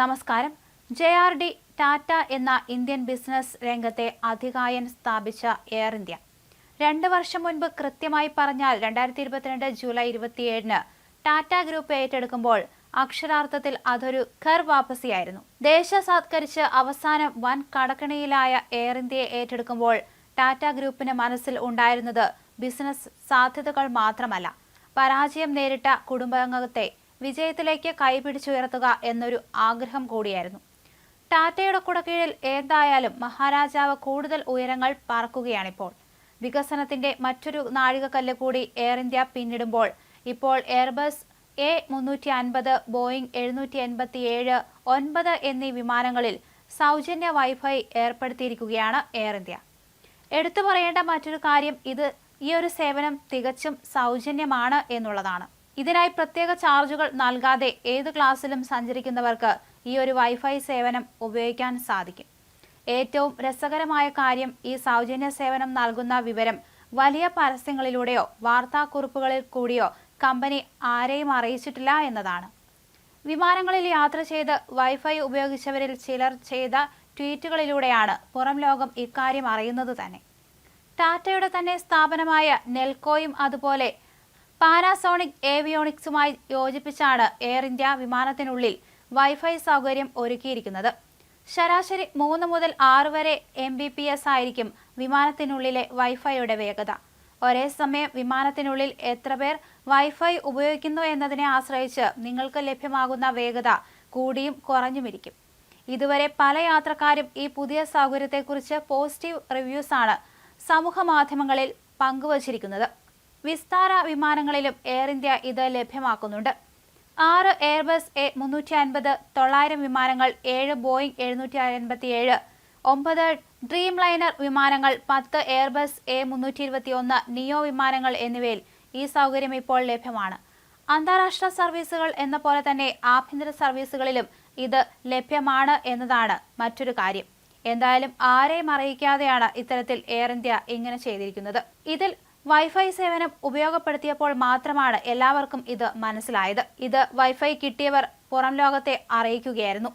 നമസ്കാരം. J R D Tata എന്ന Indian business രംഗത്തെ അധികായൻ സ്ഥാപിച്ച എയർ ഇന്ത്യ. രണ്ട് വർഷം മുൻപ് കൃത്യമായി പറഞ്ഞാൽ രണ്ടായിരത്തി ഇരുപത്തിരണ്ട് ജൂലൈ ഇരുപത്തിയേഴിന് ടാറ്റ ഗ്രൂപ്പ് ഏറ്റെടുക്കുമ്പോൾ അക്ഷരാർത്ഥത്തിൽ അതൊരു ഖർ വാപ്പസിയായിരുന്നു. ദേശസാത്കരിച്ച് അവസാനം വൻ കടക്കണിയിലായ എയർ ഇന്ത്യയെ ഏറ്റെടുക്കുമ്പോൾ ടാറ്റ ഗ്രൂപ്പിന് മനസ്സിൽ ഉണ്ടായിരുന്നത് ബിസിനസ് സാധ്യതകൾ മാത്രമല്ല. പരാജയം നേരിട്ട കുടുംബാംഗത്തെ വിജയത്തിലേക്ക് കൈപിടിച്ചുയർത്തുക എന്നൊരു ആഗ്രഹം കൂടിയായിരുന്നു. ടാറ്റയുടെ കുടക്കീഴിൽ ഏതായാലും മഹാരാജാവ് കൂടുതൽ ഉയരങ്ങൾ പറക്കുകയാണിപ്പോൾ. വികസനത്തിന്റെ മറ്റൊരു നാഴികക്കല്ല് കൂടി എയർ ഇന്ത്യ പിന്നിടുമ്പോൾ ഇപ്പോൾ എയർബസ് എ മുന്നൂറ്റി അൻപത് ബോയിങ് എഴുന്നൂറ്റി എൺപത്തി ഏഴ് ഒൻപത് എന്നീ വിമാനങ്ങളിൽ സൗജന്യ വൈഫൈ ഏർപ്പെടുത്തിയിരിക്കുകയാണ് എയർ ഇന്ത്യ എടുത്തു പറയേണ്ട മറ്റൊരു കാര്യം ഇത് ഈ ഒരു സേവനം തികച്ചും സൗജന്യമാണ് എന്നുള്ളതാണ്. ഇതിനായി പ്രത്യേക ചാർജുകൾ നൽകാതെ ഏത് ക്ലാസ്സിലും സഞ്ചരിക്കുന്നവർക്ക് ഈ ഒരു വൈഫൈ സേവനം ഉപയോഗിക്കാൻ സാധിക്കും. ഏറ്റവും രസകരമായ കാര്യം ഈ സൗജന്യ സേവനം നൽകുന്ന വിവരം വലിയ പരസ്യങ്ങളിലൂടെയോ വാർത്താക്കുറിപ്പുകളിൽ കൂടിയോ കമ്പനി ആരെയും അറിയിച്ചിട്ടില്ല എന്നതാണ്. വിമാനങ്ങളിൽ യാത്ര ചെയ്ത് വൈഫൈ ഉപയോഗിച്ചവരിൽ ചിലർ ചെയ്ത ട്വീറ്റുകളിലൂടെയാണ് പുറം ലോകം ഇക്കാര്യം അറിയുന്നത് തന്നെ. ടാറ്റയുടെ തന്നെ സ്ഥാപനമായ നെൽക്കോയും അതുപോലെ പാനാസോണിക് ഏവിയോണിക്സുമായി യോജിപ്പിച്ചാണ് എയർ ഇന്ത്യ വിമാനത്തിനുള്ളിൽ വൈഫൈ സൗകര്യം ഒരുക്കിയിരിക്കുന്നത്. ശരാശരി മൂന്ന് മുതൽ ആറ് വരെ എം ബി പി എസ് ആയിരിക്കും വിമാനത്തിനുള്ളിലെ വൈഫൈയുടെ വേഗത. ഒരേ സമയം വിമാനത്തിനുള്ളിൽ എത്ര പേർ വൈഫൈ ഉപയോഗിക്കുന്നു എന്നതിനെ ആശ്രയിച്ച് നിങ്ങൾക്ക് ലഭ്യമാകുന്ന വേഗത കൂടിയും കുറഞ്ഞുമിരിക്കും. ഇതുവരെ പല യാത്രക്കാരും ഈ പുതിയ സൗകര്യത്തെക്കുറിച്ച് പോസിറ്റീവ് റിവ്യൂസാണ് സമൂഹ മാധ്യമങ്ങളിൽ പങ്കുവച്ചിരിക്കുന്നത്. വിസ്താര വിമാനങ്ങളിലും എയർ ഇന്ത്യ ഇത് ലഭ്യമാക്കുന്നുണ്ട്. ആറ് എയർബസ് എ മുന്നൂറ്റി അൻപത് തൊള്ളായിരം വിമാനങ്ങൾ ഏഴ് ബോയിംഗ് എഴുന്നൂറ്റി അൻപത്തി ഏഴ് ഒമ്പത് ഡ്രീം ലൈനർ വിമാനങ്ങൾ പത്ത് എയർബസ് എ മുന്നൂറ്റി ഇരുപത്തി ഒന്ന് നിയോ വിമാനങ്ങൾ എന്നിവയിൽ ഈ സൗകര്യം ഇപ്പോൾ ലഭ്യമാണ്. അന്താരാഷ്ട്ര സർവീസുകൾ എന്ന പോലെ തന്നെ ആഭ്യന്തര സർവീസുകളിലും ഇത് ലഭ്യമാണ് എന്നതാണ് മറ്റൊരു കാര്യം. എന്തായാലും ആരെയും അറിയിക്കാതെയാണ് ഇത്തരത്തിൽ എയർ ഇന്ത്യ ഇങ്ങനെ ചെയ്തിരിക്കുന്നത്. ഇതിൽ വൈഫൈ സേവനം ഉപയോഗപ്പെടുത്തിയപ്പോൾ മാത്രമാണ് എല്ലാവർക്കും ഇത് മനസ്സിലായത്. ഇത് വൈഫൈ കിട്ടിയവർ പുറം ലോകത്തെ അറിയിക്കുകയായിരുന്നു.